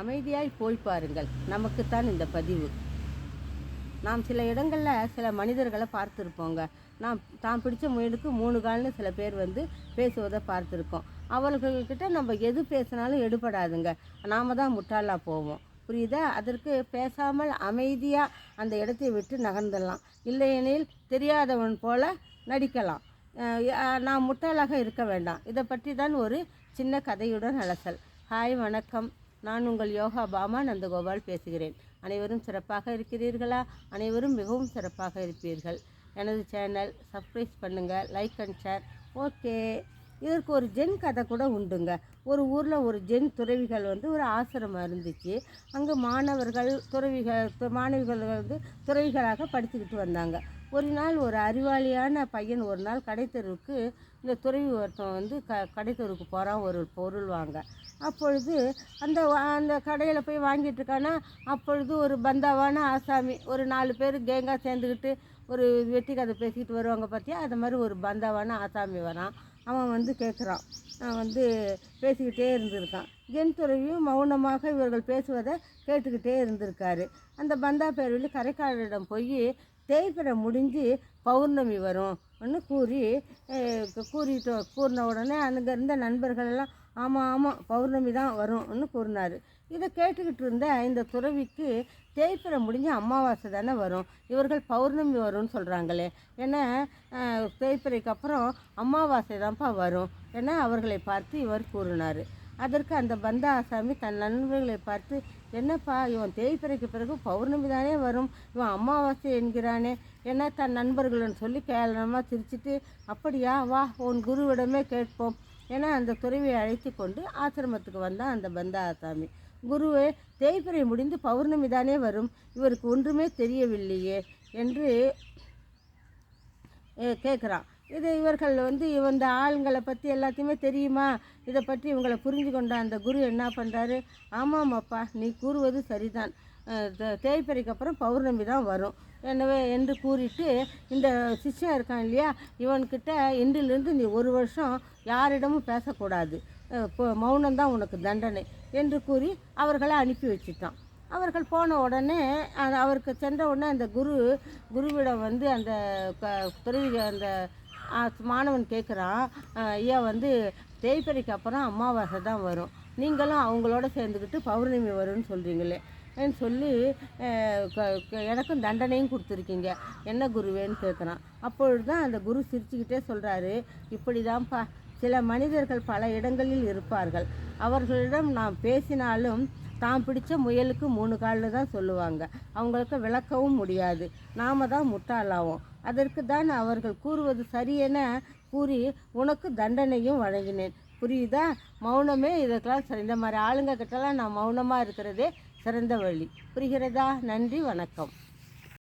அமைதியாய் போய் பாருங்கள். நமக்குத்தான் இந்த பதிவு. நாம் சில இடங்களில் சில மனிதர்களை பார்த்துருப்போங்க. நாம் தான் பிடிச்ச முயலுக்கு மூணு கால்னு சில பேர் வந்து பேசுவதை பார்த்துருக்கோம். அவர்கள்கிட்ட நம்ம எது பேசினாலும் எடுபடாதுங்க. நாம் தான் முட்டாளாக போவோம். புரியுதா? அதற்கு பேசாமல் அமைதியாக அந்த இடத்தை விட்டு நகர்ந்துடலாம் இல்லையெனில் தெரியாதவன் போல நடிக்கலாம். நான் முட்டாளாக இருக்க வேண்டாம். இதை பற்றி தான் ஒரு சின்ன கதையுடன் அலசல். ஹாய் வணக்கம். நான் உங்கள் யோகா பாமா நந்தகோபால் பேசுகிறேன். அனைவரும் சிறப்பாக இருக்கிறீர்களா? அனைவரும் மிகவும் சிறப்பாக இருப்பீர்கள். எனது சேனல் சப்ஸ்கிரைப் பண்ணுங்கள் லைக் அண்ட் ஷேர். ஓகே. இதற்கு ஒரு ஜென் கதை கூட உண்டுங்க. ஒரு ஊரில் ஒரு ஜென் துறவிகள் வந்து ஒரு ஆசிரமம் இருந்துச்சு. அங்கே மாணவர்கள் துறவிகள் மாணவிகள் வந்து துறவிகளாக படிச்சுக்கிட்டு வந்தாங்க. ஒரு நாள் ஒரு அறிவாளியான பையன் ஒரு நாள் கடைத்தெருவுக்கு இந்த துறவி ஒருத்தன் வந்து க கடைத்தெருவுக்கு போகிறான் ஒரு பொருள் வாங்க. அப்பொழுது அந்த வா- அந்த கடையில் போய் வாங்கிட்டு இருக்கானா? அப்பொழுது ஒரு பந்தாவான ஆசாமி ஒரு நாலு பேர் கேங்காக சேர்ந்துக்கிட்டு ஒரு வெட்டி கதை பேசிக்கிட்டு வருவாங்க பார்த்தியா அது மாதிரி ஒரு பந்தாவான ஆசாமி வரான். அவன் வந்து கேட்குறான் அவன் வந்து பேசிக்கிட்டே இருந்திருக்கான். ஜென் துறவியும் மௌனமாக இவர்கள் பேசுவதை கேட்டுக்கிட்டே இருந்திருக்காரு. அந்த பந்தா பேரவில் கரைக்காரரிடம் போய் தேய்பிறை முடிஞ்சு பௌர்ணமி வரும் ஒன்று கூறி கூறிட்டு கூறின உடனே அங்கே இருந்த நண்பர்கள் எல்லாம் ஆமாம் ஆமாம் பௌர்ணமி தான் வரும்னு கூறினார். இதை கேட்டுக்கிட்டு இருந்த இந்த துறவிக்கு தேய்பிறை முடிஞ்சு அமாவாசை தானே வரும். இவர்கள் பௌர்ணமி வரும்னு சொல்கிறாங்களே ஏன்னா அஹ், தேய்பிறைக்கு அப்புறம் அமாவாசை தான்ப்பா வரும் என அவர்களை பார்த்து இவர் கூறினார். அதற்கு அந்த பந்தா ஆசாமி தன் நண்பர்களை பார்த்து என்னப்பா இவன் தேய்பிறைக்கு பிறகு பௌர்ணமி தானே வரும். இவன் அமாவாசை என்கிறானே. ஏன்னா தன் நண்பர்களுடன் சொல்லி கேளனமாக சிரிச்சிட்டு அப்படியா வா உன் குருவிடமே கேட்போம். ஏன்னா அந்த துறவியை அழைத்து கொண்டு ஆசிரமத்துக்கு வந்தான் அந்த பந்தா ஆசாமி குருவே தேய்பிறை முடிந்து பௌர்ணமி தானே வரும். இவருக்கு ஒன்றுமே தெரியவில்லையே. என்று கேட்குறான் இது இவர்கள் வந்து இந்த ஆளுங்களை பற்றி எல்லாத்தையுமே தெரியுமா? இதை பற்றி இவங்களை புரிஞ்சு கொண்ட அந்த குரு என்ன பண்ணுறாரு ஆமாம்ப்பா நீ கூறுவது சரிதான். தேய்ப்பறைக்கு அப்புறம் பௌர்ணமி தான் வரும். எனவே என்று கூறிட்டு இந்த சிஷ்யன் இருக்கான் இல்லையா? இவன்கிட்ட இன்றிலிருந்து நீ ஒரு வருஷம் யாரிடமும் பேசக்கூடாது. இப்போ மௌனம்தான் உனக்கு தண்டனை என்று கூறி அவர்களை அனுப்பி வச்சிட்டான். அவர்கள் போன உடனே அது அவருக்கு சென்ற உடனே அந்த குரு குருவிடம் வந்து அந்த க- துறவி அந்த மாணவன் கேட்குறான் ஐயா வந்து தேய்பிறைக்கு அப்புறம் அமாவாசை தான் வரும். நீங்களும் அவங்களோட சேர்ந்துக்கிட்டு பௌர்ணமி வரும்னு சொல்கிறீங்களே சொல்லி க- எனக்கும் தண்டனையும் கொடுத்துருக்கீங்க. என்ன குருவேன்னு கேட்குறான் அப்பொழுது தான் அந்த குரு சிரிச்சுக்கிட்டே சொல்கிறாரு இப்படி தான்ப்பா சில மனிதர்கள் பல இடங்களில் இருப்பார்கள். அவர்களிடம் நாம் பேசினாலும் தான் பிடிச்ச முயலுக்கு மூணு காலில் தான் சொல்லுவாங்க. அவங்களுக்கு விளக்கவும் முடியாது. நாம தான் முட்டாளாவோம். அதற்கு தான் அவர்கள் கூறுவது சரியென கூறி உனக்கு தண்டனையும் வழங்கினேன். புரியுதா? மௌனமே இதற்கெல்லாம் சரி இந்த மாதிரி ஆளுங்க கிட்டலாம் நான் மௌனமாக இருக்கிறதே சிறந்த வழி. புரிகிறதா? நன்றி வணக்கம்.